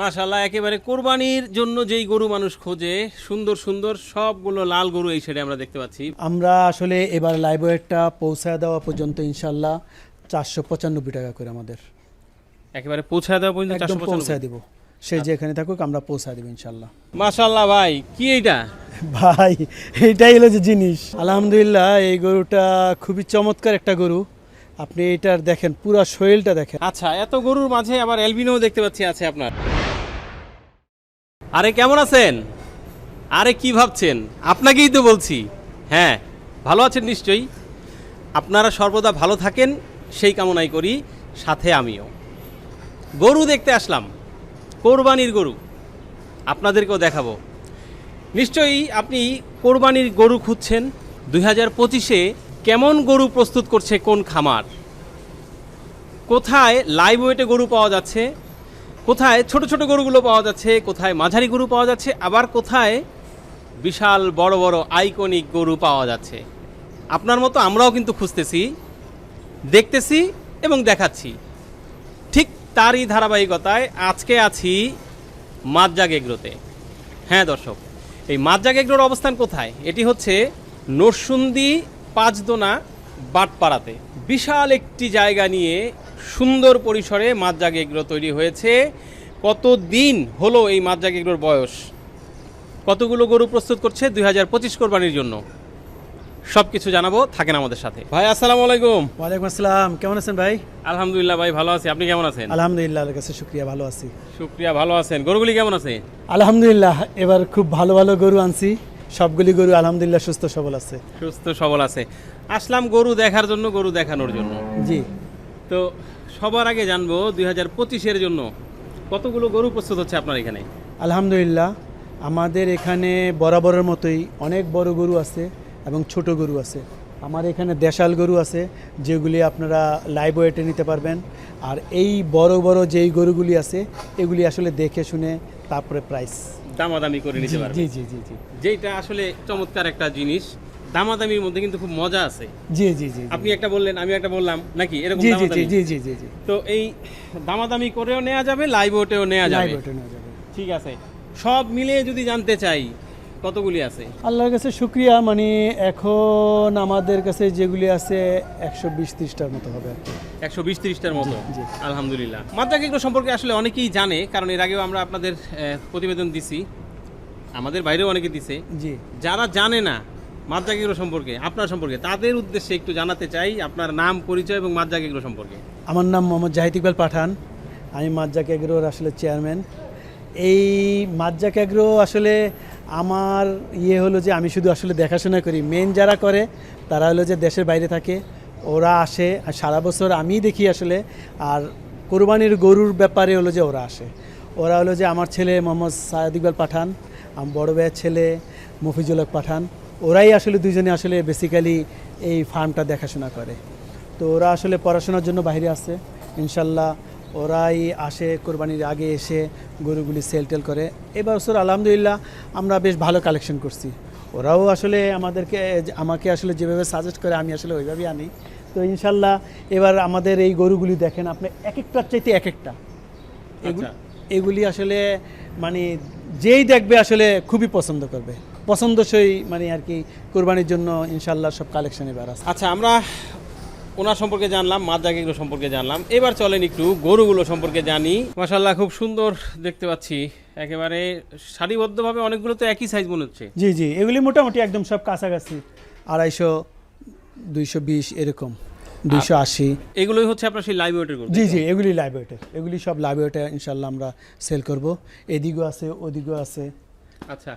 মাশাল্লাহ একেবারে কোরবানির জন্য যেই গরু মানুষ খোঁজে সুন্দর সুন্দর সবগুলো লাল গরু এই সাইডে আমরা দেখতে পাচ্ছি। আমরা আসলে এবার লাইব্রেরিটা পৌঁছায় দেওয়া পর্যন্ত ইনশাল্লাহ চারশো পঁচানব্বই টাকা করে আমাদের। একেবারে পৌঁছায় দেওয়া পর্যন্ত একদম পৌঁছায় দিব। সে যেখানে থাকুক আমরা পৌঁছায় দেবো ইনশাল্লাহ মাশাল্লাহ ভাই কি এইটা? ভাই এইটাই হলো যে জিনিস। আলহামদুলিল্লাহ এই গরুটা খুবই চমৎকার একটা গরু। আপনি এটার দেখেন পুরা শরীরটা দেখেন। আচ্ছা এত গরুর মাঝে আবার এলবিনো দেখতে পাচ্ছি আছে আপনার। আরে কেমন আছেন? আরে কি ভাবছেন? আপনাকেই তো বলছি। হ্যাঁ ভালো আছেন নিশ্চয়ই। আপনারা সর্বদা ভালো থাকেন, সেই কামনাই করি, সাথে আমিও। গরু দেখতে আসলাম, কোরবানির গরু। আপনাদেরকেও দেখাবো। নিশ্চয়ই আপনি কোরবানির গরু খুঁজছেন। দুই হাজার পঁচিশে কেমন গরু প্রস্তুত করছে কোন খামার? কোথায় লাইভ ওয়েটে গরু পাওয়া যাচ্ছে? কোথায় ছোট ছোট গরুগুলো পাওয়া যাচ্ছে, কোথায় মাঝারি গরু পাওয়া যাচ্ছে, আবার কোথায় বিশাল বড় বড় আইকনিক গরু পাওয়া যাচ্ছে। আপনার মতো আমরাও কিন্তু খুঁজতেছি, দেখতেছি এবং দেখাচ্ছি। ঠিক তারই ধারাবাহিকতায় আজকে আছি মাজ্জাগ এগ্রোতে হ্যাঁ দর্শক, এই মাজ্জাগ এগ্রোর অবস্থান কোথায়? এটি হচ্ছে নরসুন্দি পাঁচদোনা বাটপাড়াতে। বিশাল একটি জায়গা নিয়ে সুন্দর পরিসরে মাজ্জাগ এগ্রো তৈরি হয়েছে। কত দিন হলো এই মাজ্জাগ এগ্রোর বয়স? কতগুলো গরু প্রস্তুত করছে দুই হাজার পঁচিশ কোরবানির জন্য? সব কিছু জানাব থাকেন আমাদের সাথে। ভাই আসসালামু আলাইকুম। ওয়ালাইকুম আসসালাম কেমন আছেন ভাই? আলহামদুলিল্লাহ ভাই ভালো আছি। আপনি কেমন আছেন? আলহামদুলিল্লাহ আল্লাহর কাছে শুক্রিয়া ভালো আছি। শুক্রিয়া ভালো আছেন। গরুগুলি কেমন আছে? আলহামদুলিল্লাহ এবার খুব ভালো ভালো গরু আনছি। সবগুলি গরু আলহামদুলিল্লাহ সুস্থ সবল আছে। সুস্থ সবল আছে। আসলাম গরু দেখার জন্য গরু দেখানোর জন্য। জি। তো সবার আগে জানব দুই হাজার পঁচিশের জন্য কতগুলো গরু প্রস্তুত হচ্ছে আপনার এখানে? আলহামদুলিল্লাহ আমাদের এখানে বরাবরের মতোই অনেক বড় গরু আছে এবং ছোট গরু আছে। আমার এখানে দেশাল গরু আছে যেগুলি আপনারা লাইভ ওয়েটে নিতে পারবেন। আর এই বড় বড় যেই গরুগুলি আছে এগুলি আসলে দেখে শুনে তারপরে প্রাইস দামাদামি করে নিতে পারবে। জি জি জি জি। যেটা আসলে চমৎকার একটা জিনিস দামাদামির মধ্যে কিন্তু খুব মজা আছে। জি জি জি আপনি একটা বললেন আমি একটা বললাম নাকি এরকম জি জি জি দামাদামি? জি জি জি জি। তো এই দামাদামি করেও নেওয়া যাবে লাইভ ওটেও নেওয়া যাবে। লাইভ ওয়েটে নেওয়া যাবে। ঠিক আছে। সব মিলিয়ে যদি জানতে চাই কতগুলি আছে? আল্লাহর কাছে শুক্রিয়া মানে এখন আমাদের কাছে যেগুলি আছে একশো বিশ ত্রিশটার মতো হবে আর কি। একশো বিশ ত্রিশটার মতো। আলহামদুলিল্লাহ। মাদ্রাক এগুলো সম্পর্কে আসলে অনেকেই জানে কারণ এর আগেও আমরা আপনাদের প্রতিবেদন দিছি। আমাদের বাইরেও অনেকে দিছে। জি। যারা জানে না মাদ্রাক এগুলো সম্পর্কে আপনার সম্পর্কে তাদের উদ্দেশ্যে একটু জানাতে চাই আপনার নাম পরিচয় এবং মাদ্রাক এগুলো সম্পর্কে। আমার নাম মোহাম্মদ জাহিদ ইকবাল পাঠান। আমি মাজ্জাক এগ্রোর আসলে চেয়ারম্যান। এই মাজ্জাক এগ্রো আসলে আমার ইয়ে হলো যে আমি শুধু আসলে দেখাশোনা করি। মেন যারা করে তারা হলো যে দেশের বাইরে থাকে। ওরা আসে, আর সারা বছর আমিই দেখি আসলে, আর কোরবানির গরুর ব্যাপারে হলো যে ওরা আসে। ওরা হলো যে আমার ছেলে মোহাম্মদ সায়দ ইকবাল পাঠান, আমার বড় ভাইয়ের ছেলে মফিজুল পাঠান, ওরাই আসলে দুজনে আসলে বেসিক্যালি এই ফার্মটা দেখাশোনা করে। তো ওরা আসলে পড়াশোনার জন্য বাইরে আসে ইনশাল্লাহ ওরাই আসে কোরবানির আগে এসে গরুগুলি সেল টেল করে এবছর আলহামদুলিল্লাহ আমরা বেশ ভালো কালেকশন করছি। ওরাও আসলে আমাদেরকে আমাকে আসলে যেভাবে সাজেস্ট করে আমি আসলে ওইভাবেই আনি। তো ইনশাল্লাহ এবার আমাদের এই গরুগুলি দেখেন আপনি এক একটার চাইতে এক একটা এগুলি আচ্ছা। এগুলি আসলে মানে যেই দেখবে আসলে খুবই পছন্দ করবে। পছন্দসই মানে আর কি কোরবানির জন্য ইনশাল্লাহ সব কালেকশনে আছে। আচ্ছা আমরা ওনার সম্পর্কে জানলাম মাদ্রাক এগুলো সম্পর্কে জানলাম। এবার চলেন একটু গরুগুলো সম্পর্কে জানি। মাসাল্লাহ খুব সুন্দর দেখতে পাচ্ছি। একেবারে সারিবদ্ধভাবে অনেকগুলো তো একই সাইজ মনে হচ্ছে। জি জি এগুলি মোটামুটি একদম সব কাছাকাছি। আড়াইশো দুইশো বিশ এরকম দুইশো আশি। এগুলোই হচ্ছে আপনার সেই লাইভ ওয়েটের জি জি এগুলি লাইব্রেরিতে এগুলি সব লাইব্রেরিতে ইনশাল্লাহ আমরা সেল করব। এদিকেও আছে ওদিকেও আছে। আচ্ছা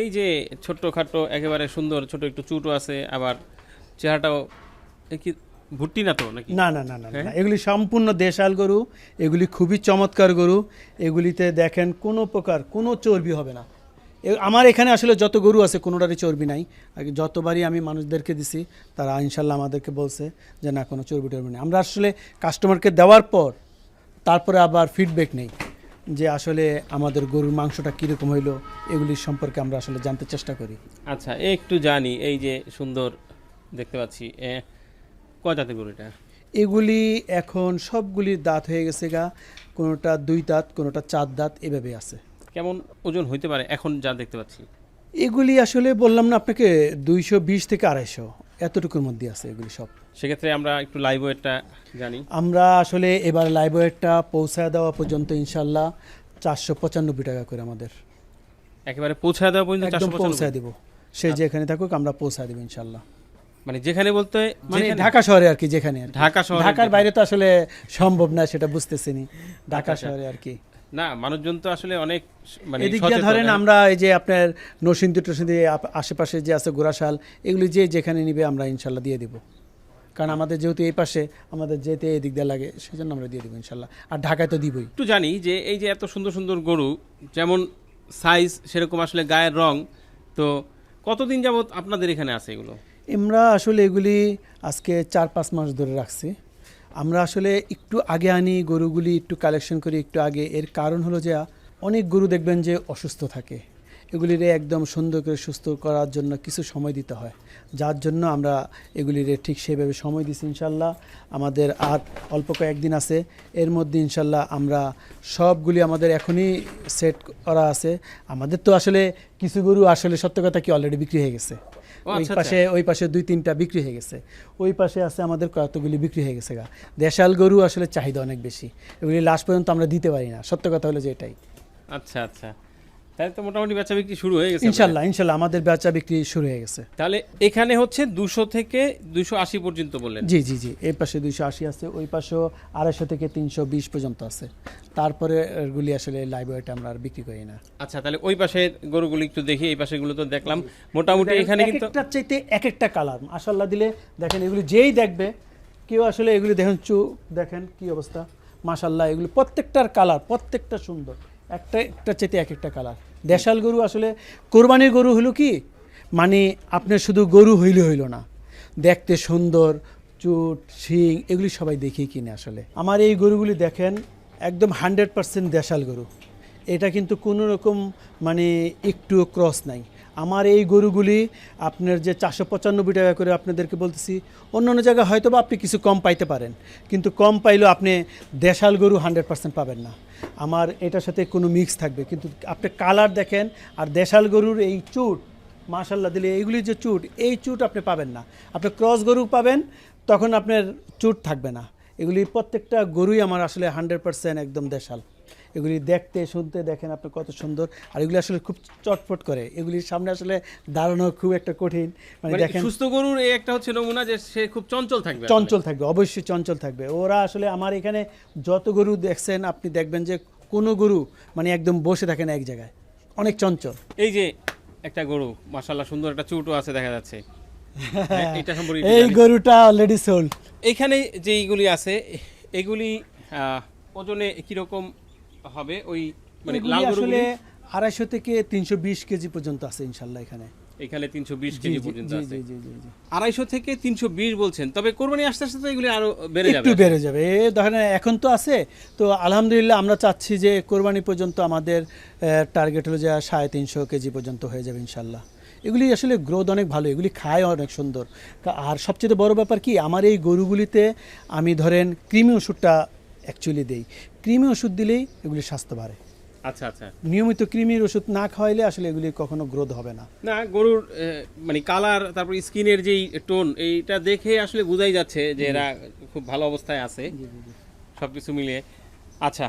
এই যে ছোট্ট খাট্ট একেবারে সুন্দর ছোট একটু চুটও আছে আবার চেহারাটাও কি ভুট্টি না তো নাকি? না না না না না এগুলি সম্পূর্ণ দেশাল গরু এগুলি খুবই চমৎকার গরু এগুলিতে দেখেন কোনো প্রকার কোনো চর্বি হবে না। আমার এখানে আসলে যত গরু আছে কোনোটারই চর্বি নাই। যতবারই আমি মানুষদেরকে দিছি তারা ইনশাল্লাহ আমাদেরকে বলছে যে না কোনো চর্বি টর্বি নেই। আমরা আসলে কাস্টমারকে দেওয়ার পর তারপরে আবার ফিডব্যাক নেই যে আসলে আমাদের গরুর মাংসটা কীরকম হইল এগুলির সম্পর্কে আমরা আসলে জানতে চেষ্টা করি। আচ্ছা একটু জানি এই যে সুন্দর দেখতে পাচ্ছি কয় এগুলি এখন সবগুলির দাঁত হয়ে গেছে গা কোনোটা দুই দাঁত কোনোটা চার দাঁত এভাবে আছে। কেমন ওজন হইতে পারে এখন যা দেখতে পাচ্ছি? এগুলি আসলে বললাম না আপনাকে দুইশো বিশ থেকে আড়াইশো এতটুকুর মধ্যে আছে এগুলি সব। সেক্ষেত্রে আমরা একটু লাইভ ওয়েটটা জানি। আমরা আসলে এবার লাইব্রেরিটা পৌঁছায় দেওয়া পর্যন্ত ইনশাল্লাহ চারশো পঁচানব্বই টাকা করে আমাদের। একেবারে পৌঁছায় দেওয়া পর্যন্ত একদম 495 পৌঁছায় দিব। সে যেখানে থাকুক আমরা পৌঁছায় দেবো ইনশাল্লাহ। মানে যেখানে বলতে মানে ঢাকা শহরে আর কি যেখানে ঢাকা শহরে ঢাকার বাইরে তো আসলে সম্ভব না সেটা বুঝতেছিনি। ঢাকা আচ্ছা। শহরে আর কি। না মানুষজন তো আসলে অনেক মানে এদিক দিয়ে ধরেন হ্যাঁ? আমরা এই যে আপনার নসিন্দি টসিন্দি আশেপাশে যে আছে গোরাশাল এগুলি যে যেখানে নিবে আমরা ইনশাল্লাহ দিয়ে দিব। কারণ আমাদের যেহেতু এই পাশে আমাদের যেতে এদিক দিয়ে লাগে সেই জন্য আমরা দিয়ে দিব ইনশাল্লাহ। আর ঢাকায় তো দিবই। একটু জানি যে এই যে এত সুন্দর সুন্দর গরু যেমন সাইজ সেরকম আসলে গায়ের রং তো কতদিন যাবত আপনাদের এখানে আছে এগুলো? আমরা আসলে এগুলি আজকে চার, পাঁচ মাস ধরে রাখছি। আমরা আসলে একটু আগে আনি গরুগুলি, একটু কালেকশন করি, একটু আগে। এর কারণ হলো যে, অনেক গরু দেখবেন যে অসুস্থ থাকে। এগুলিরে একদম সুন্দর করে সুস্থ করার জন্য কিছু সময় দিতে হয়। যার জন্য আমরা এগুলিরে ঠিক সেভাবে সময় দিছি ইনশাল্লাহ। আমাদের আর অল্প কয়েকদিন আছে। এর মধ্যে ইনশাল্লাহ আমরা সবগুলি আমাদের এখনই সেট করা আছে। আমাদের তো আসলে কিছু গরু আসলে সত্য কথা কি অলরেডি বিক্রি হয়ে গেছে। ওই আচ্ছা, পাশে ওই পাশে দুই তিনটা বিক্রি হয়ে গেছে। ওই পাশে আছে আমাদের কতগুলি বিক্রি হয়ে গেছে গা। দেশাল গরু আসলে চাহিদা অনেক বেশি। এগুলি লাস্ট পর্যন্ত আমরা দিতে পারি না। সত্য কথা হলো যে এটাই। আচ্ছা আচ্ছা। তাহলে তো মোটামুটি বেচা বিক্রি শুরু হয়ে গেছে ইনশাল্লাহ ইনশাল্লাহ আমাদের বেচা বিক্রি শুরু হয়ে গেছে। তাহলে এখানে হচ্ছে দুশো থেকে দুশো আশি পর্যন্ত বললেন? জি জি জি এই পাশে দুইশো আশি আছে ওই পাশেও আড়াইশো থেকে তিনশো বিশ পর্যন্ত আছে। তারপরে গুলি আসলে লাইব্রেরিটা আমরা আর বিক্রি করি না। আচ্ছা তাহলে ওই পাশে গরুগুলি একটু দেখি এই পাশে গুলো তো দেখলাম। মোটামুটি এখানে কিন্তু একটার চাইতে এক একটা কালার মাসাল্লাহ দিলে দেখেন এগুলি যেই দেখবে কেউ আসলে এগুলি দেখেন চু দেখেন কি অবস্থা। মাসাল্লাহ এগুলি প্রত্যেকটার কালার প্রত্যেকটা সুন্দর। একটা একটা চাইতে এক একটা কালার দেশাল গরু আসলে কোরবানির গরু হলো কি? মানে আপনার শুধু গরু হইলে হইল না, দেখতে সুন্দর, চুট, শিং, এগুলি সবাই দেখি কিনে আসলে। আমার এই গরুগুলি দেখেন, একদম হান্ড্রেড পার্সেন্ট দেশাল গরু। এটা কিন্তু কোনো রকম মানে একটুও ক্রস নাই। আমার এই গরুগুলি আপনার যে চারশো পঁচানব্বই টাকা করে আপনাদেরকে বলতেছি, অন্য অন্য জায়গায় হয়তো বা আপনি কিছু কম পাইতে পারেন, কিন্তু কম পাইলেও আপনি দেশাল গরু হান্ড্রেড পার্সেন্ট পাবেন না। আমার এটার সাথে কোনো মিক্স থাকবে, কিন্তু আপনি কালার দেখেন আর দেশাল গরুর এই চুট মাশাল্লাহ দিলে এইগুলি যে চুট, এই চুট আপনি পাবেন না। আপনি ক্রস গরু পাবেন, তখন আপনার চুট থাকবে না। এগুলি প্রত্যেকটা গরুই আমার আসলে হান্ড্রেড পার্সেন্ট একদম দেশাল। এগুলি দেখতে শুনতে দেখেন আপনি কত সুন্দর। আর এগুলি আসলে খুব চটপট করে। এগুলির সামনে আসলে দাঁড়ানো খুব একটা কঠিন। মানে মানে দেখেন সুস্থ গরুর এই একটা হচ্ছে নমুনা যে সে খুব চঞ্চল থাকবে চঞ্চল থাকবে অবশ্যই চঞ্চল থাকবে। ওরা আসলে আমার এখানে যত গরু দেখছেন আপনি দেখবেন যে কোনো গরু মানে একদম বসে থাকে না এক জায়গায়। অনেক চঞ্চল। এই যে একটা গরু মাশাল্লাহ সুন্দর একটা চুটও আছে দেখা যাচ্ছে। এটা সম্পর্কে এই গরুটা অলরেডি সোল্ড এইখানে যে এইগুলি আছে এগুলি আহ, ওজনে কীরকম হবে ওই মানে লাল আসলে আড়াইশো থেকে তিনশো বিশ কেজি পর্যন্ত আছে ইনশাল্লাহ এখানে। এখানে তিনশো বিশ কেজি পর্যন্ত আছে। আড়াইশো থেকে তিনশো বিশ বলছেন তবে কোরবানি আস্তে আস্তে এগুলি আরও বেড়ে যাবে। একটু বেড়ে যাবে। ধরেন এখন তো আছে তো আলহামদুলিল্লাহ আমরা চাচ্ছি যে কোরবানি পর্যন্ত আমাদের টার্গেট হলো যে সাড়ে তিনশো কেজি পর্যন্ত হয়ে যাবে ইনশাল্লাহ। এগুলি আসলে গ্রোথ অনেক ভালো এগুলি খায় অনেক সুন্দর। আর সবচেয়ে বড় ব্যাপার কি আমার এই গরুগুলিতে আমি ধরেন কৃমি ওষুধটা অ্যাকচুয়ালি দেই। কৃমি ওষুধ দিলেই এগুলি স্বাস্থ্য বাড়ে। আচ্ছা আচ্ছা। নিয়মিত কৃমির ওষুধ না খাওয়াইলে আসলে এগুলি কখনো গ্রোথ হবে না। না গরুর মানে কালার তারপর স্কিনের যেই টোন এইটা দেখে আসলে বোঝাই যাচ্ছে যে এরা খুব ভালো অবস্থায় আছে। সবকিছু মিলিয়ে। আচ্ছা।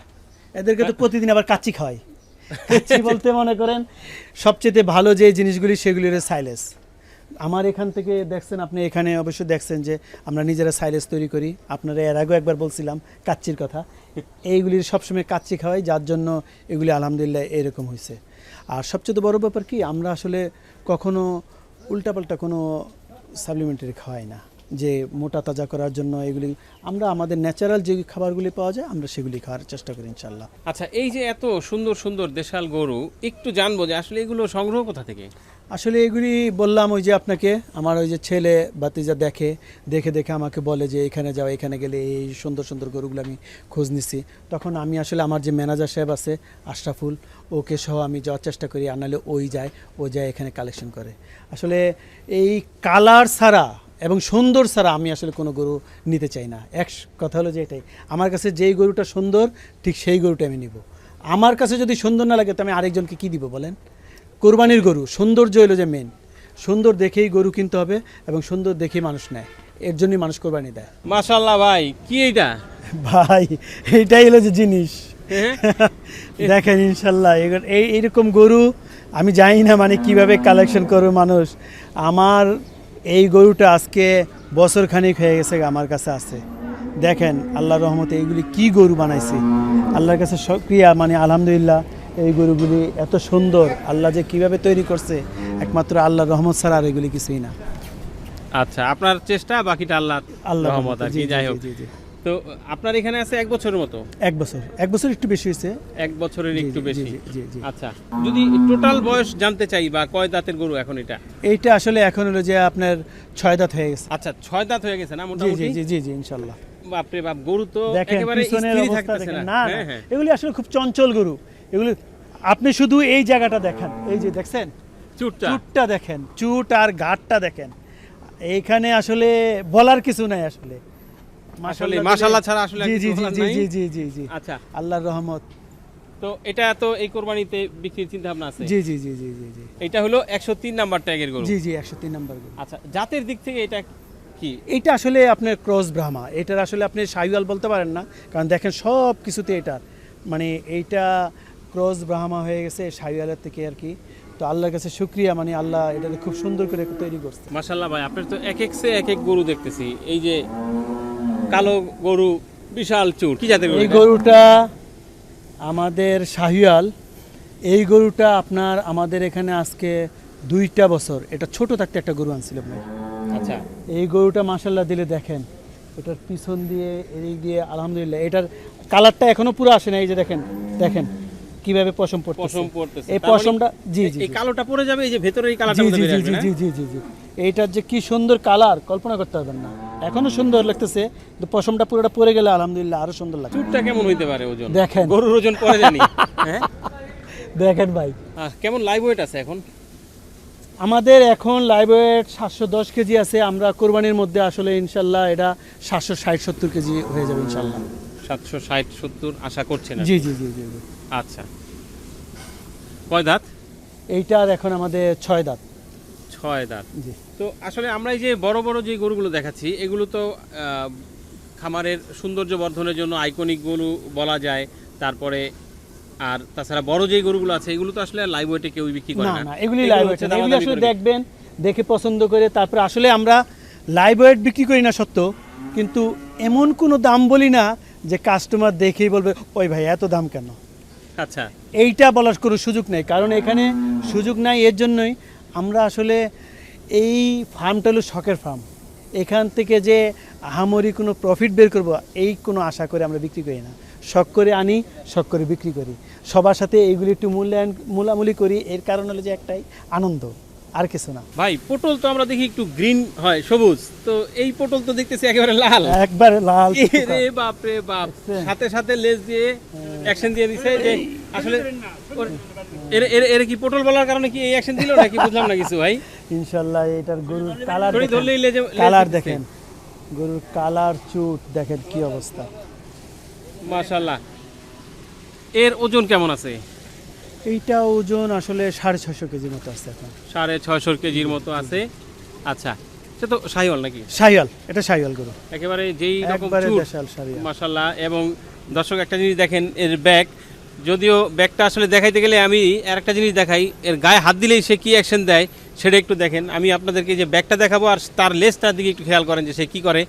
এদেরকে তো প্রতিদিন আবার কাচ্চি খাওয়াই। কাচ্চি বলতে মনে করেন সবচেয়ে ভালো যে জিনিসগুলি সেগুলির সাইলেস আমার এখান থেকে দেখছেন, আপনি এখানে অবশ্যই দেখছেন যে আমরা নিজেরা সাইলেস তৈরি করি। আপনারা এর আগেও একবার বলছিলাম কাচ্চির কথা। এইগুলির সবসময় কাচ্চি খাওয়াই, যার জন্য এগুলি আলহামদুলিল্লাহ এরকম হয়েছে আর সবচেয়ে বড় ব্যাপার কি, আমরা আসলে কখনো উল্টাপাল্টা কোনো সাপ্লিমেন্টারি খাওয়াই না। যে মোটা তাজা করার জন্য এগুলি, আমরা আমাদের ন্যাচারাল যে খাবারগুলি পাওয়া যায়, আমরা সেগুলি খাওয়ার চেষ্টা করি ইনশাল্লাহ আচ্ছা এই যে এত সুন্দর সুন্দর দেশাল গরু, একটু জানব যে আসলে এগুলো সংগ্রহ কোথা থেকে? আসলে এগুলি বললাম ওই যে আপনাকে, আমার ওই যে ছেলে বাতিজা দেখে দেখে দেখে আমাকে বলে যে এখানে যাও, এখানে গেলে এই সুন্দর সুন্দর গরুগুলো আমি খোঁজ নিছি। তখন আমি আসলে আমার যে ম্যানেজার সাহেব আছে, আশরাফুল, ওকে সহ আমি যাওয়ার চেষ্টা করি আনালে ওই যায়, ও যায় এখানে কালেকশন করে। আসলে এই কালার ছাড়া এবং সুন্দর ছাড়া আমি আসলে কোনো গরু নিতে চাই না। এক কথা হলো যে এটাই, আমার কাছে যেই গরুটা সুন্দর, ঠিক সেই গরুটা আমি নিব। আমার কাছে যদি সুন্দর না লাগে তো আমি আরেকজনকে কী দিব বলেন? কোরবানির গরু সৌন্দর্য হলো যে মেন সুন্দর দেখেই গরু কিনতে হবে এবং সুন্দর দেখেই মানুষ নেয়। এর জন্যই মানুষ কোরবানি দেয়। মাশাল্লাহ ভাই কি এইটা? ভাই এইটাই হলো যে জিনিস। হ্যাঁ? দেখেন ইনশাল্লাহ এই এইরকম গরু আমি জানি না মানে কীভাবে কালেকশন করবে মানুষ। আমার এই গরুটা আজকে বছর খানিক হয়ে গেছে আমার কাছে আছে। দেখেন আল্লাহ রহমতে এইগুলি কি গরু বানাইছে। আল্লাহর কাছে সক্রিয়া মানে আলহামদুলিল্লাহ। এই গরুগুলি এত সুন্দর। আল্লাহ যে কীভাবে তৈরি করছে একমাত্র আল্লাহর রহমত ছাড়া আর এগুলি কিছুই না। আচ্ছা আপনার চেষ্টা বাকিটা আল্লাহ আল্লাহ রহমত। আর কি যাই হোক। তো আপনার এখানে আছে এক বছরের মতো? এক বছর। এক বছর একটু বেশি হয়েছে। এক বছরের একটু বেশি। আচ্ছা যদি টোটাল বয়স জানতে চাই বা কয় দাঁতের গরু এখন এটা? এইটা আসলে এখন হলো যে আপনার ছয় দাঁত হয়ে গেছে। আচ্ছা ছয় দাঁত হয়ে গেছে না মোটামুটি? জি জি জি ইনশাল্লাহ। বাপরে বাপ গরু তো একেবারে অবস্থা থাকতেছে না। না না হ্যাঁ হ্যাঁ। এগুলি আসলে খুব চঞ্চল গরু। এগুলি আপনি শুধু এই জায়গাটা দেখেন। এই যে দেখছেন? চুটটা। চুটটা দেখেন। চুট আর ঘাটটা দেখেন। এইখানে আসলে বলার কিছু নাই আসলে। আসলে মাশাআল্লাহ ছাড়া আসলে জি জি জি জি জি জি জি জি। আচ্ছা। আল্লাহর রহমত। তো এটা তো এই কোরবানিতে বিক্রির চিন্তা ভাবনা আছে? জি জি জি জি জি জি। এটা হলো একশো তিন নাম্বার ট্যাগের গরু। জি জি একশো তিন নম্বর গরু। আচ্ছা জাতের দিক থেকে এটা কি? এইটা আসলে আপনার ক্রস ব্রাহ্মা। এটার আসলে আপনি সাইওয়াল বলতে পারেন না। কারণ দেখেন সব কিছুতে এটা মানে এইটা ক্রস ব্রাহ্মা হয়ে গেছে সাইওয়ালের থেকে আর কি। তো আল্লাহর কাছে শুক্রিয়া মানে আল্লাহ এটাকে খুব সুন্দর করে তৈরি করছে। মাশাল্লাহ ভাই আপনার তো এক এক সে এক এক গরু দেখতেছি। এই যে কালো গরু বিশাল চুর কি জাতের এই গরুটা আমাদের শাহিয়াল এই গরুটা আপনার আমাদের এখানে আজকে দুইটা বছর এটা ছোট থাকতে একটা গরু আনছিল ভাই। আচ্ছা। এই গরুটা মাসাল্লাহ দিলে দেখেন এটার পিছন দিয়ে এদিক দিয়ে আলহামদুলিল্লাহ এটার কালারটা এখনও পুরো আসে না এই যে দেখেন দেখেন। কীভাবে পশম পড়তেছে? পশম পড়তেছে। এই মানে পশমটা জি জি এই কালোটা পড়ে যাবে এই যে ভেতরে এই কালারটা জি জি জি জি জি জি এইটার যে কি সুন্দর কালার কল্পনা করতে পারবেন না। এখনও সুন্দর লাগতেছে কিন্তু পশমটা পুরোটা পরে গেলে আলহামদুলিল্লাহ আরও সুন্দর লাগে চুরটা কেমন হইতে পারে ওজন? দেখেন। গরুর ওজন পরে জানি হ্যাঁ? দেখেন ভাই। কেমন লাইভ ওয়েট আছে এখন? আমাদের এখন লাইভ ওয়েট সাতশো দশ কেজি আছে আমরা কোরবানির মধ্যে আসলে ইনশাল্লাহ এটা সাতশো ষাট সত্তর কেজি হয়ে যাবে ইনশাল্লাহ। সাতশো ষাট সত্তর আশা করছেন জি জি জি জি আচ্ছা। কয় দাঁত? এইটার এখন আমাদের ছয় দাঁত। ছয় দাঁত। জি। তো আসলে আমরা এই যে বড় বড় যে গরুগুলো দেখাচ্ছি এগুলো তো খামারের সৌন্দর্য বর্ধনের জন্য আইকনিক গরু বলা যায়। তারপরে আর তাছাড়া বড় যে গরুগুলো আছে এগুলো তো আসলে লাইভ ওয়েটে কেউ বিক্রি করে না এগুলি লাইভ ওয়েট এগুলি আসলে দেখবেন দেখে পছন্দ করে তারপরে আসলে আমরা লাইভ ওয়েট বিক্রি করি না সত্য কিন্তু এমন কোনো দাম বলি না যে কাস্টমার দেখেই বলবে ওই ভাই এত দাম কেন? আচ্ছা। এইটা বলার কোনো সুযোগ নেই। কারণ এখানে সুযোগ নাই এর জন্যই আমরা আসলে এই ফার্মটা হলো শখের ফার্ম এখান থেকে যে আহামরি কোনো প্রফিট বের করব এই কোনো আশা করে আমরা বিক্রি করি না। শখ করে আনি শখ করে বিক্রি করি। সবার সাথে এইগুলি একটু মূল্যায়ন মূলামূলি করি এর কারণ হলো যে একটাই আনন্দ। আর কিছু না। ভাই পটল তো আমরা দেখি একটু গ্রিন হয় সবুজ। তো এই পটল তো দেখতেছি একেবারে লাল। একবারে লাল রে বাপ রে বাপ। সাথে সাথে লেজ দিয়ে অ্যাকশন দিয়ে দিছে যে আসলে এর এর এর কি পটল বলার কারণে কি এই অ্যাকশন দিল নাকি বুঝলাম না কিছু ভাই? ইনশাআল্লাহ এটার গরুর কালার ধরি ধরলেই লেজে কালার দেখেন। গরুর কালার চুট দেখেন কি অবস্থা। মাশাল্লাহ এর ওজন কেমন আছে? এইটা ওজন আসলে সাড়ে ছশো কেজির মতো আছে এখন। সাড়ে ছশো কেজির মতো আছে। আচ্ছা সে তো সাহিওয়াল নাকি? সাইয়াল এটা সাইয়াল গরু। একেবারে যেই রকম মাশাল্লাহ এবং দর্শক একটা জিনিস দেখেন এর ব্যাগ যদিও ব্যাগটা আসলে দেখাইতে গেলে আমি আর একটা জিনিস দেখাই এর গায়ে হাত দিলেই সে কি অ্যাকশন দেয় সেটা একটু দেখেন। আমি আপনাদেরকে যে ব্যাগটা দেখাবো আর তার লেজটার দিকে একটু খেয়াল করেন যে সে কি করে।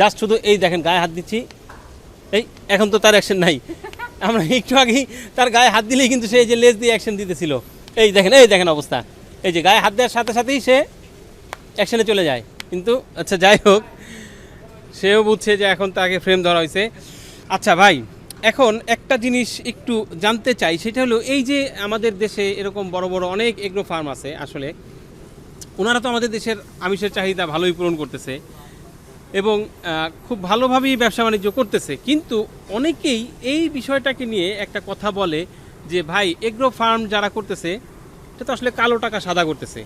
জাস্ট শুধু এই দেখেন গায়ে হাত দিচ্ছি। এই এখন তো তার অ্যাকশন নাই। আমরা একটু আগেই তার গায়ে হাত দিলেই কিন্তু সে যে লেজ দিয়ে অ্যাকশন দিতেছিল। এই দেখেন এই দেখেন অবস্থা। এই যে গায়ে হাত দেওয়ার সাথে সাথেই সে অ্যাকশনে চলে যায়। কিন্তু আচ্ছা যাই হোক, সেও বুঝছে যে এখন তাকে ফ্রেম ধরা হয়েছে। আচ্ছা ভাই, এখন একটা জিনিস একটু জানতে চাই, সেটা হলো এই যে আমাদের দেশে এরকম বড় বড় অনেক এগ্রো ফার্ম আছে আসলে, ওনারা তো আমাদের দেশের আমিষের চাহিদা ভালোই পূরণ করতেছে। এবং খুব ভালোভাবেই ব্যবসা বাণিজ্য করতেছে। কিন্তু অনেকেই এই বিষয়টাকে নিয়ে একটা কথা বলে যে, ভাই, এগ্রো ফার্ম যারা করতেছে, এটা তো আসলে কালো টাকা সাদা করতেছে।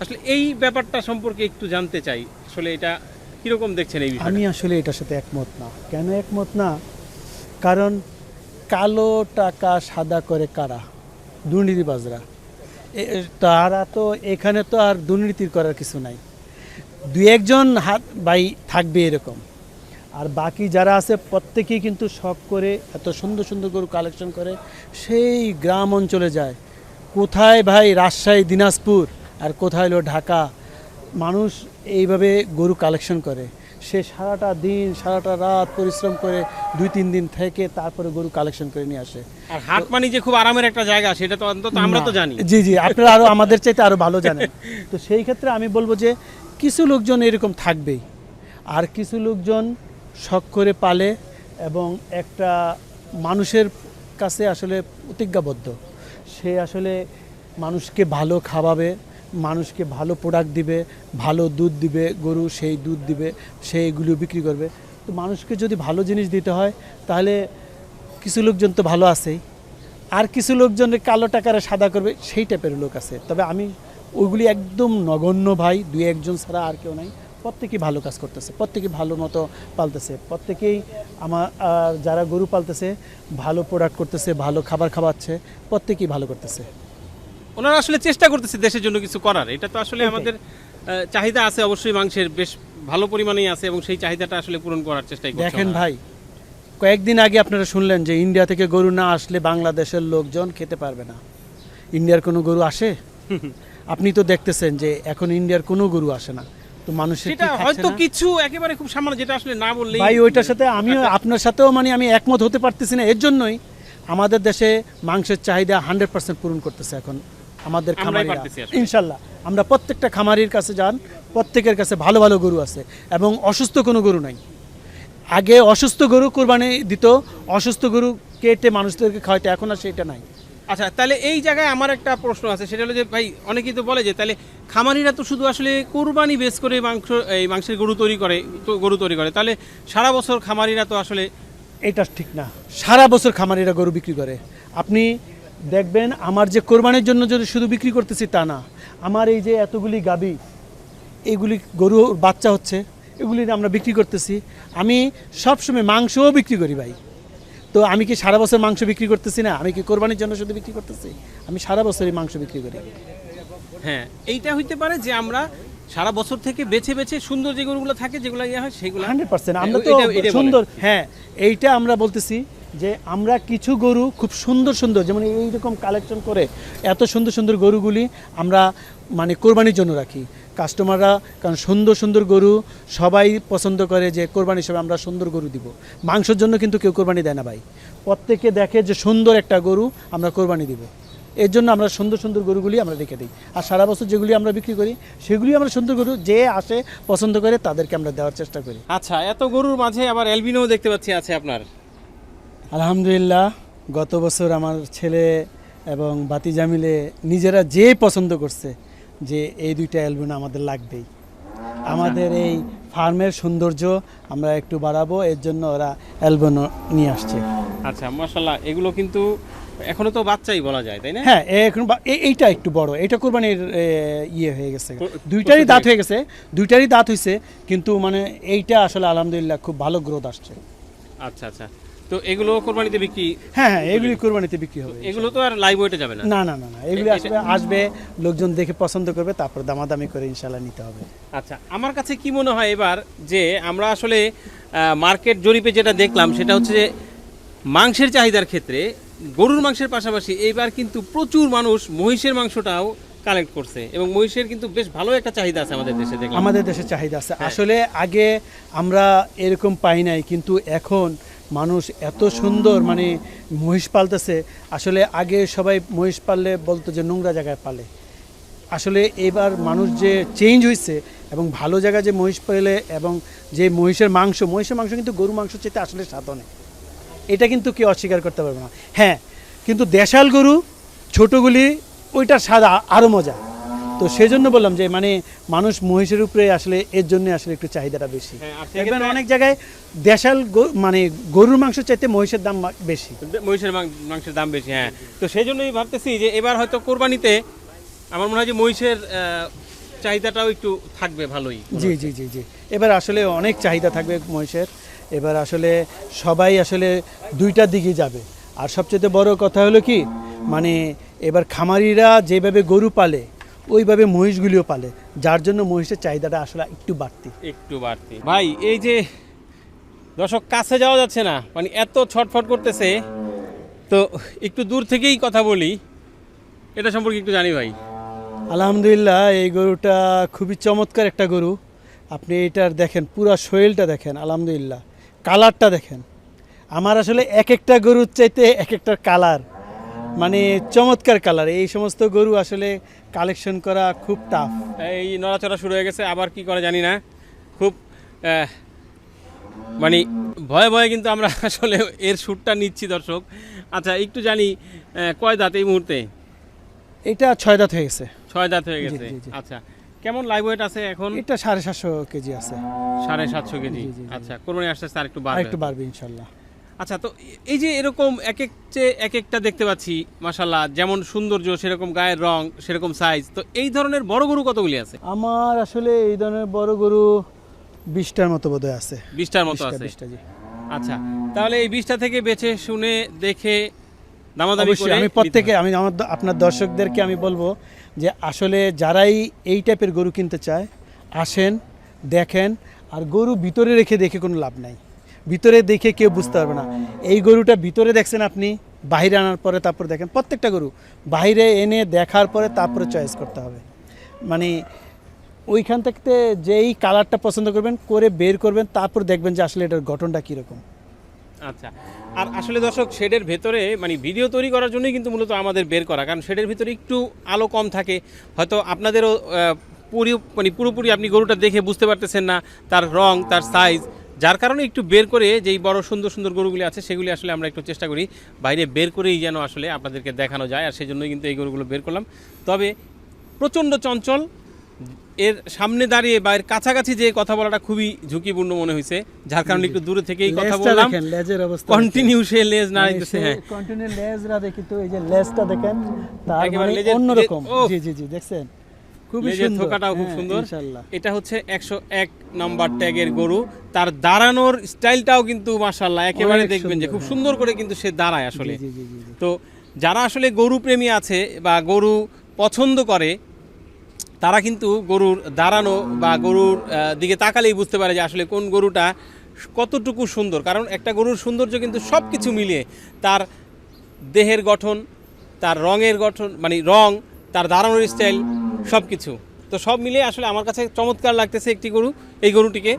আসলে এই ব্যাপারটা সম্পর্কে একটু জানতে চাই। আসলে এটা কীরকম দেখছেন এই আমি আসলে এটার সাথে একমত না। কেন একমত না? কারণ কালো টাকা সাদা করে কারা? দুর্নীতিবাজরা। তারা তো এখানে তো আর দুর্নীতির করার কিছু নাই। দু একজন হাত বাই থাকবে এরকম। আর বাকি যারা আছে প্রত্যেকেই কিন্তু শখ করে এত সুন্দর সুন্দর গরু কালেকশন করে সেই গ্রাম অঞ্চলে যায়। কোথায় ভাই রাজশাহী দিনাজপুর আর কোথায় হলো ঢাকা? মানুষ এইভাবে গরু কালেকশন করে। সে সারাটা দিন সারাটা রাত পরিশ্রম করে দুই তিন দিন থেকে তারপরে গরু কালেকশন করে নিয়ে আসে। আর হাট মানি যে খুব আরামের একটা জায়গা সেটা তো অন্তত আমরা তো জানি। জি জি আপনারা আরও আমাদের চাইতে আরও ভালো জানেন। তো সেই ক্ষেত্রে আমি বলব যে কিছু লোকজন এরকম থাকবেই। আর কিছু লোকজন শখ করে পালে এবং একটা মানুষের কাছে আসলে প্রতিজ্ঞাবদ্ধ। সে আসলে মানুষকে ভালো খাওয়াবে, মানুষকে ভালো প্রোডাক্ট দিবে, ভালো দুধ দিবে, গরু সেই দুধ দিবে সেইগুলো বিক্রি করবে। তো মানুষকে যদি ভালো জিনিস দিতে হয়, তাহলে কিছু লোকজন তো ভালো আছেই। আর কিছু লোকজন কালো টাকারে সাদা করবে, সেই টাইপের লোক আছে। তবে আমি ওইগুলি একদম নগণ্য ভাই দুই একজন ছাড়া আর কেউ নাই। প্রত্যেকেই ভালো কাজ করতেছে প্রত্যেকেই ভালো মতো পালতেছে। প্রত্যেকেই আমার যারা গরু পালতেছে ভালো প্রোডাক্ট করতেছে ভালো খাবার খাওয়াচ্ছে প্রত্যেকেই ভালো করতেছে। ওনারা আসলে চেষ্টা করতেছে দেশের জন্য কিছু করার। এটা তো আসলে আমাদের চাহিদা আছে অবশ্যই মাংসের বেশ ভালো পরিমাণেই আছে এবং সেই চাহিদাটা আসলে পূরণ করার চেষ্টাই করছে দেখেন ভাই কয়েকদিন আগে আপনারা শুনলেন যে ইন্ডিয়া থেকে গরু না আসলে বাংলাদেশের লোকজন খেতে পারবে না। ইন্ডিয়ার কোনো গরু আসে? আপনি তো দেখতেছেন যে এখন ইন্ডিয়ার কোনো গরু আসে না। তো মানুষের সেটা হয়তো কিছু একেবারে খুব সামান্য যেটা আসলে না বললেই ভাই ওইটার সাথে আমিও আপনার সাথেও মানে আমি একমত হতে পারতেছি না। এর জন্যই আমাদের দেশে মাংসের চাহিদা হান্ড্রেড পার্সেন্ট পূরণ করতেছে এখন আমাদের খামারিরা। ইনশাল্লাহ। আমরা প্রত্যেকটা খামারির কাছে যান প্রত্যেকের কাছে ভালো ভালো গরু আছে এবং অসুস্থ কোনো গরু নাই। আগে অসুস্থ গরু কোরবানি দিত অসুস্থ গরু কেটে মানুষদেরকে খাওয়াইতে এখন আর সেটা নাই। আচ্ছা তাহলে এই জায়গায় আমার একটা প্রশ্ন আছে, সেটা হলো যে, ভাই, অনেকেই তো বলে যে, তাহলে খামারিরা তো শুধু আসলে কোরবানি বেস করে মাংস, এই মাংসের গরু তৈরি করে গরু তৈরি করে। তাহলে সারা বছর খামারিরা তো আসলে এটা ঠিক না। সারা বছর খামারিরা গরু বিক্রি করে। আপনি দেখবেন, আমার যে কোরবানির জন্য যদি শুধু বিক্রি করতেছি তা না, আমার এই যে এতগুলি গাবি এইগুলি গরু বাচ্চা হচ্ছে, এগুলি আমরা বিক্রি করতেছি, আমি সবসময় মাংসও বিক্রি করি ভাই। তো আমি কি সারা বছর মাংস বিক্রি করতেছি না? আমি কি কোরবানির জন্য শুধু বিক্রি করতেছি? আমি সারা বছরই মাংস বিক্রি করি। হ্যাঁ এইটা হইতে পারে যে আমরা সারা বছর থেকে বেছে বেছে সুন্দর যে গরুগুলো থাকে যেগুলো ইয়ে হয় সেগুলো হান্ড্রেড পার্সেন্ট। আমরা তো। সুন্দর হ্যাঁ। এইটা আমরা বলতেছি যে আমরা কিছু গরু খুব সুন্দর সুন্দর যেমন এইরকম কালেকশন করে এত সুন্দর সুন্দর গরুগুলি আমরা মানে কোরবানির জন্য রাখি। কাস্টমাররা কারণ সুন্দর সুন্দর গরু সবাই পছন্দ করে যে কোরবানি হিসেবে আমরা সুন্দর গরু দিব। মাংসের জন্য কিন্তু কেউ কোরবানি দেয় না ভাই। প্রত্যেকে দেখে যে সুন্দর একটা গরু আমরা কোরবানি দিব। এর জন্য আমরা সুন্দর সুন্দর গরুগুলি আমরা রেখে দিই। আর সারা বছর যেগুলি আমরা বিক্রি করি সেগুলি আমরা সুন্দর গরু যে আসে পছন্দ করে তাদেরকে আমরা দেওয়ার চেষ্টা করি। আচ্ছা এত গরুর মাঝে আবার এলবিনো দেখতে পাচ্ছি আছে আপনার। আলহামদুলিল্লাহ গত বছর আমার ছেলে এবং বাতি মিলে নিজেরা যে পছন্দ করছে যে এই দুইটা অ্যালবিনো আমাদের লাগবেই। আমাদের এই ফার্মের সৌন্দর্য আমরা একটু বাড়াবো এর জন্য ওরা অ্যালবিনো নিয়ে আসছে। আচ্ছা মাশাল্লাহ এগুলো কিন্তু এখনও তো বাচ্চাই বলা যায় তাই না? হ্যাঁ এখন এইটা একটু বড় এটা কোরবানির ইয়ে হয়ে গেছে। দুইটারই দাঁত হয়ে গেছে দুইটারই দাঁত হয়েছে কিন্তু মানে এইটা আসলে আলহামদুলিল্লাহ খুব ভালো গ্রোথ আসছে। আচ্ছা আচ্ছা। তো এগুলো কোরবানিতে বিক্রি হ্যাঁ হ্যাঁ এগুলি কোরবানিতে বিক্রি হবে এগুলো তো আর লাইভ ওয়েটে যাবে না? না না না না এগুলি আসবে আসবে লোকজন দেখে পছন্দ করবে তারপর দামাদামি করে ইনশাল্লাহ নিতে হবে। আচ্ছা আমার কাছে কি মনে হয় এবার যে আমরা আসলে মার্কেট জরিপে যেটা দেখলাম সেটা হচ্ছে যে মাংসের চাহিদার ক্ষেত্রে গরুর মাংসের পাশাপাশি এইবার কিন্তু প্রচুর মানুষ মহিষের মাংসটাও কালেক্ট করছে এবং মহিষের কিন্তু বেশ ভালো একটা চাহিদা আছে আমাদের দেশে আমাদের দেশে চাহিদা আছে। আসলে আগে আমরা এরকম পাই নাই কিন্তু এখন মানুষ এত সুন্দর মানে মহিষ পালতেছে। আসলে আগে সবাই মহিষ পাললে বলতো যে নোংরা জায়গায় পালে। আসলে এবার মানুষ যে চেঞ্জ হয়েছে এবং ভালো জায়গায় যে মহিষ পেলে এবং যে মহিষের মাংস মহিষের মাংস কিন্তু গরু মাংস চেতে আসলে অনেক এটা কিন্তু কেউ অস্বীকার করতে পারবে না। হ্যাঁ কিন্তু দেশাল গরু ছোটগুলি ওইটার স্বাদ আরও মজা। তো সেই জন্য বললাম যে মানে মানুষ মহিষের উপরে আসলে এর জন্য আসলে একটু চাহিদাটা বেশি। হ্যাঁ, দেখবেন অনেক জায়গায় দেশাল গো- মানে গরুর মাংস চাইতে মহিষের দাম বেশি। মহিষের মাংসের দাম বেশি হ্যাঁ। তো সেই জন্যই ভাবতেছি যে এবার হয়তো কোরবানিতে আমার মনে হয় যে মহিষের চাহিদাটাও একটু থাকবে ভালোই। জি জি জি জি। এবার আসলে অনেক চাহিদা থাকবে মহিষের। এবার আসলে সবাই আসলে দুইটার দিকে যাবে। আর সবচেয়ে বড় কথা হলো কি মানে এবার খামারিরা যেভাবে গরু পালে ওইভাবে মহিষগুলিও পালে যার জন্য মহিষের চাহিদাটা আসলে একটু বাড়তি। একটু বাড়তি। ভাই এই যে দর্শক কাছে যাওয়া যাচ্ছে না মানে এত ছটফট করতেছে। তো একটু দূর থেকেই কথা বলি। এটা সম্পর্কে একটু জানি ভাই। আলহামদুলিল্লাহ এই গরুটা খুবই চমৎকার একটা গরু। আপনি এটার দেখেন পুরো শরীরটা দেখেন আলহামদুলিল্লাহ। কালারটা দেখেন। আমার আসলে এক একটা গরুর চাইতে এক একটা কালার মানে চমৎকার কালার। এই সমস্ত গরু আসলে কালেকশন করা খুব টাফ এই নড়াচড়া শুরু হয়ে গেছে আবার কি করে জানি না। খুব মানে ভয়ে ভয়ে কিন্তু আমরা আসলে এর শ্যুটটা নিচ্ছি দর্শক। আচ্ছা একটু জানি কয় দাঁত এই মুহূর্তে? এটা ছয় দাঁত হয়ে গেছে। ছয় দাঁত হয়ে গেছে। আচ্ছা কেমন লাইভ ওয়েট আছে এখন? এটা সাড়ে সাতশো কেজি আছে। সাড়ে সাতশো কেজি। আচ্ছা কোরবানি আসতে আসতে আর একটু বাড়বে। একটু বাড়বে ইনশাল্লাহ। আচ্ছা তো এই যে এরকম এক এক চেয়ে এক একটা দেখতে পাচ্ছি মাশাল্লাহ যেমন সৌন্দর্য সেরকম গায়ের রং সেরকম সাইজ তো এই ধরনের বড় গরু কতগুলি আছে? আমার আসলে এই ধরনের বড় গরু বিশটার মতো বোধহয় আছে। বিশটার মতো আছে? বিশটা জি। আচ্ছা তাহলে এই বিশটা থেকে বেছে শুনে দেখে দামাদামি করে আমি প্রত্যেকে আমি আমার আপনার দর্শকদেরকে আমি বলব যে আসলে যারাই এই টাইপের গরু কিনতে চায় আসেন দেখেন আর গরু ভিতরে রেখে দেখে কোনো লাভ নাই। ভিতরে দেখে কেউ বুঝতে পারবে না। এই গরুটা ভিতরে দেখছেন আপনি বাইরে আনার পরে তারপর দেখেন। প্রত্যেকটা গরু বাইরে এনে দেখার পরে তারপরে চয়েস করতে হবে। মানে ওইখান থেকে যেই কালারটা পছন্দ করবেন, করে বের করবেন, তারপর দেখবেন যে আসলে এটার গঠনটা কীরকম। আচ্ছা আর আসলে দর্শক, শেডের ভেতরে মানে ভিডিও তৈরি করার জন্যই কিন্তু মূলত আমাদের বের করা। কারণ শেডের ভিতরে একটু আলো কম থাকে। হয়তো আপনাদেরও পুরি মানে পুরোপুরি আপনি গরুটা দেখে বুঝতে পারতেছেন না, তার রং, তার সাইজ যার কারণে একটু বের করে যেই বড় সুন্দর সুন্দর গরুগুলি আছে সেগুলি আসলে আমরা একটু চেষ্টা করি বাইরে বের করেই যেন আসলে আপনাদেরকে দেখানো যায় আর সেই জন্যই কিন্তু এই গরুগুলো বের করলাম। তবে প্রচণ্ড চঞ্চল এর সামনে দাঁড়িয়ে বা এর কাছাকাছি যে কথা বলাটা খুবই ঝুঁকিপূর্ণ মনে হয়েছে যার কারণে একটু দূরে থেকেই কথা বললাম। দেখেন লেজের অবস্থা কন্টিনিউ সে লেজ নাড়াইতেছে হ্যাঁ। কন্টিনিউ লেজরা দেখি তো এই যে লেজটা দেখেন তার মানে অন্যরকম। জি জি জি দেখছেন? খুবই সুন্দর। থোকাটাও খুব হ্যাঁ, সুন্দর। এটা হচ্ছে একশো এক নাম্বার ট্যাগের গরু। তার দাঁড়ানোর স্টাইলটাও কিন্তু মাশাল্লাহ একেবারে দেখবেন যে খুব হ্যাঁ। সুন্দর করে কিন্তু সে দাঁড়ায় আসলে। তো যারা আসলে গরু প্রেমী আছে বা গরু পছন্দ করে তারা কিন্তু গরুর দাঁড়ানো বা গরুর দিকে তাকালেই বুঝতে পারে যে আসলে কোন গরুটা কতটুকু সুন্দর। কারণ একটা গরুর সৌন্দর্য কিন্তু সব কিছু মিলিয়ে তার দেহের গঠন তার রঙের গঠন মানে রং তার দাঁড়ানোর স্টাইল সব কিছু তো সব মিলিয়ে আসলে আমার কাছে চমৎকার লাগতেছে একটি গরু, এই গরুটিকে।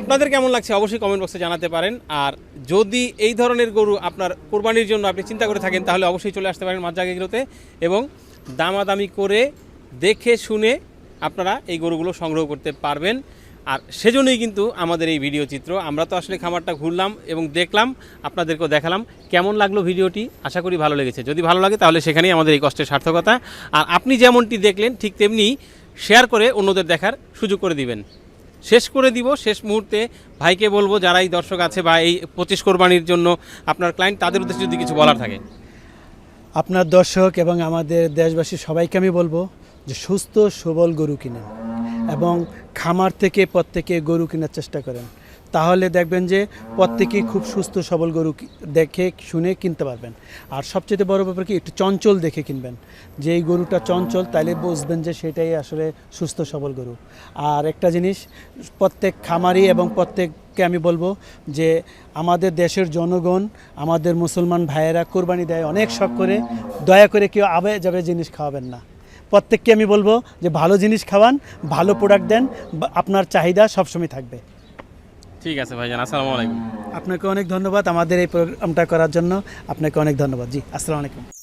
আপনাদের কেমন লাগছে অবশ্যই কমেন্ট বক্সে জানাতে পারেন। আর যদি এই ধরনের গরু আপনার কোরবানির জন্য আপনি চিন্তা করে থাকেন, তাহলে অবশ্যই চলে আসতে পারেন মাঝা গেগিরোতে এবং দামাদামি করে দেখে শুনে আপনারা এই গরুগুলো সংগ্রহ করতে পারবেন। আর সেজন্যই কিন্তু আমাদের এই ভিডিও চিত্র। আমরা তো আসলে খামারটা ঘুরলাম এবং দেখলাম, আপনাদেরকেও দেখালাম কেমন লাগল ভিডিওটি। আশা করি ভালো লেগেছে। যদি ভালো লাগে তাহলে সেখানেই আমাদের এই কষ্টের সার্থকতা। আর আপনি যেমনটি দেখলেন, ঠিক তেমনি শেয়ার করে অন্যদের দেখার সুযোগ করে দিবেন। শেষ করে দিব, শেষ মুহূর্তে ভাইকে বলব যারা এই দর্শক আছে বা এই পঁচিশ কোরবানির জন্য আপনার ক্লায়েন্ট তাদের উদ্দেশ্যে যদি কিছু বলার থাকে। আপনার দর্শক এবং আমাদের দেশবাসী সবাইকে আমি বলব যে সুস্থ, সবল গরু কিনেন। এবং খামার থেকে প্রত্যেকে গরু কেনার চেষ্টা করেন। তাহলে দেখবেন যে প্রত্যেকেই খুব সুস্থ, সবল গরু দেখে, শুনে কিনতে পারবেন। আর সবচেয়ে বড় ব্যাপার কি, একটু চঞ্চল দেখে কিনবেন। যে এই গরুটা চঞ্চল তাহলে বুঝবেন যে সেটাই আসলে সুস্থ, সবল গরু। আর একটা জিনিস, প্রত্যেক খামারি এবং প্রত্যেককে আমি বলব যে আমাদের দেশের জনগণ, আমাদের মুসলমান ভাইয়েরা কোরবানি দেয়, অনেক শখ করে। দয়া করে কেউ আবে যাবে জিনিস খাওয়াবেন না। প্রত্যেককে আমি বলব যে ভালো জিনিস খাওয়ান ভালো প্রোডাক্ট দেন বা আপনার চাহিদা সবসময় থাকবে। ঠিক আছে ভাইজান আসসালামু আলাইকুম। আপনাকে অনেক ধন্যবাদ আমাদের এই প্রোগ্রামটা করার জন্য। আপনাকে অনেক ধন্যবাদ। জি আসসালামু আলাইকুম।